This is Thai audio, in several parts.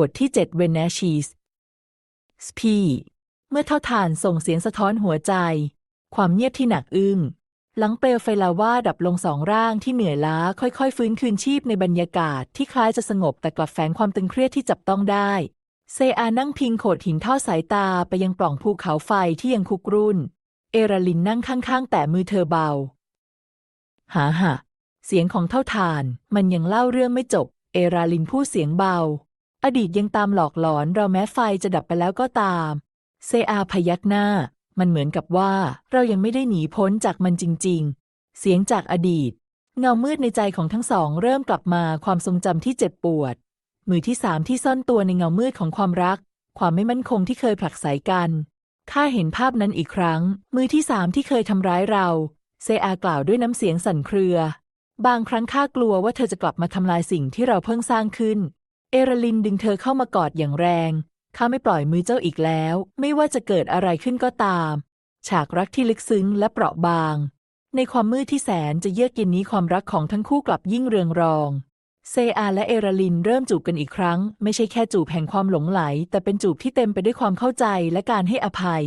บทที่7 When Ashes สพีเมื่อเท่าฐานส่งเสียงสะท้อนหัวใจ ความเงียบที่หนักอึ้ง หลังเปลวไฟลาวาดับลงสองร่างที่เหนื่อยล้าค่อยๆ ฟื้นคืนชีพในบรรยากาศที่คล้ายจะสงบแต่กลับแฝงความตึงเครียดที่จับต้องได้ เซอานั่งพิงโขดหินทอดสายตาไปยังปล่องภูเขาไฟที่ยังคุกรุ่น เอราลินนั่งข้างๆ แต่มือเธอเบา หาหะเสียงของเท่าทานมันยังเล่าเรื่องไม่จบ เอราลินพูดเสียงเบา อดีตยังตามหลอกหลอนเราแม้ไฟจะดับไปแล้วก็ตาม เซอาพยักหน้า มันเหมือนกับว่าเรายังไม่ได้หนีพ้นจากมันจริง ๆ เสียงจากอดีต เงามืดในใจของทั้งสอง เริ่มกลับมาความทรงจำที่เจ็บปวด มือที่สามที่ซ่อนตัวในเงามืดของความรัก ความไม่มั่นคงที่เคยผลักไสกันข้าเห็นภาพนั้นอีกครั้ง มือที่สามที่เคยทำร้ายเรา เซอากล่าวด้วยน้ำเสียงสั่นเครือ บางครั้งข้ากลัวว่าเธอจะกลับมาทำลายสิ่งที่เราเพิ่งสร้างขึ้น เอรลินดึงเธอเข้ามากอดอย่างแรง ข้าไม่ปล่อยมือเจ้าอีกแล้ว ไม่ว่าจะเกิดอะไรขึ้นก็ตาม ฉากรักที่ลึกซึ้งและเปราะบาง ในความมืดที่แสนจะเยือกเย็นนี้ความรักของทั้งคู่กลับยิ่งเรืองรอง เซอาและเอรลินเริ่มจูบกันอีกครั้ง ไม่ใช่แค่จูบแห่งความหลงไหล แต่เป็นจูบที่เต็มไปด้วยความเข้าใจและการให้อภัย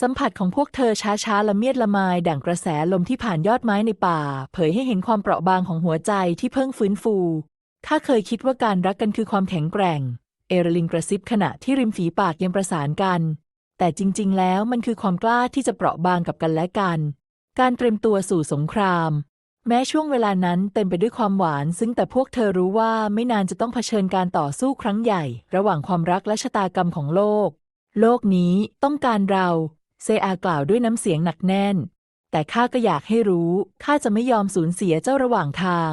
สัมผัสของพวกเธอช้าๆละเมียดละไมดั่งกระแสลมที่ผ่านยอดไม้ในป่า เผยให้เห็นความเปราะบางของหัวใจที่เพิ่งฟื้นฟู ข้าเคยคิดว่าการรักกันคือความแข็งแกร่ง เอรลินกระซิบขณะที่ริมฝีปากยังประสานกัน แต่จริง ๆ แล้วมันคือความกล้าที่จะเปราะบางกับกันและกัน การเตรียมตัวสู่สงคราม แม้ช่วงเวลานั้นเต็มไปด้วยความหวาน ซึ่งแต่พวกเธอรู้ว่าไม่นานจะต้องเผชิญการต่อสู้ครั้งใหญ่ ระหว่างความรักและชะตากรรมของโลก โลกนี้ต้องการเรา เซอากล่าวด้วยน้ำเสียงหนักแน่น แต่ข้าก็อยากให้รู้ข้าจะไม่ยอมสูญเสียเจ้าระหว่างทาง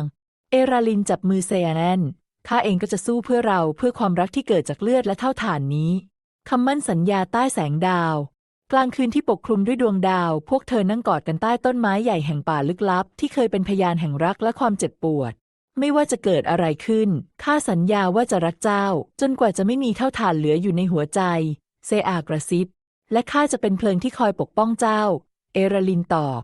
เอราลินจับมือเซอาแนนข้าเองก็จะสู้เพื่อเราเพื่อความรักที่เกิดจากเลือดและเท่าฐานนี้ คำมั่นสัญญาใต้แสงดาว กลางคืนที่ปกคลุมด้วยดวงดาว พวกเธอนั่งกอดกันใต้ต้นไม้ใหญ่แห่งป่าลึกลับ ที่เคยเป็นพยานแห่งรักและความเจ็บปวด ไม่ว่าจะเกิดอะไรขึ้น ข้าสัญญาว่าจะรักเจ้า จนกว่าจะไม่มีเท่าฐานเหลืออยู่ในหัวใจ เซอากระซิบ และข้าจะเป็นเพลิงที่คอยปกป้องเจ้า เอราลินตอบ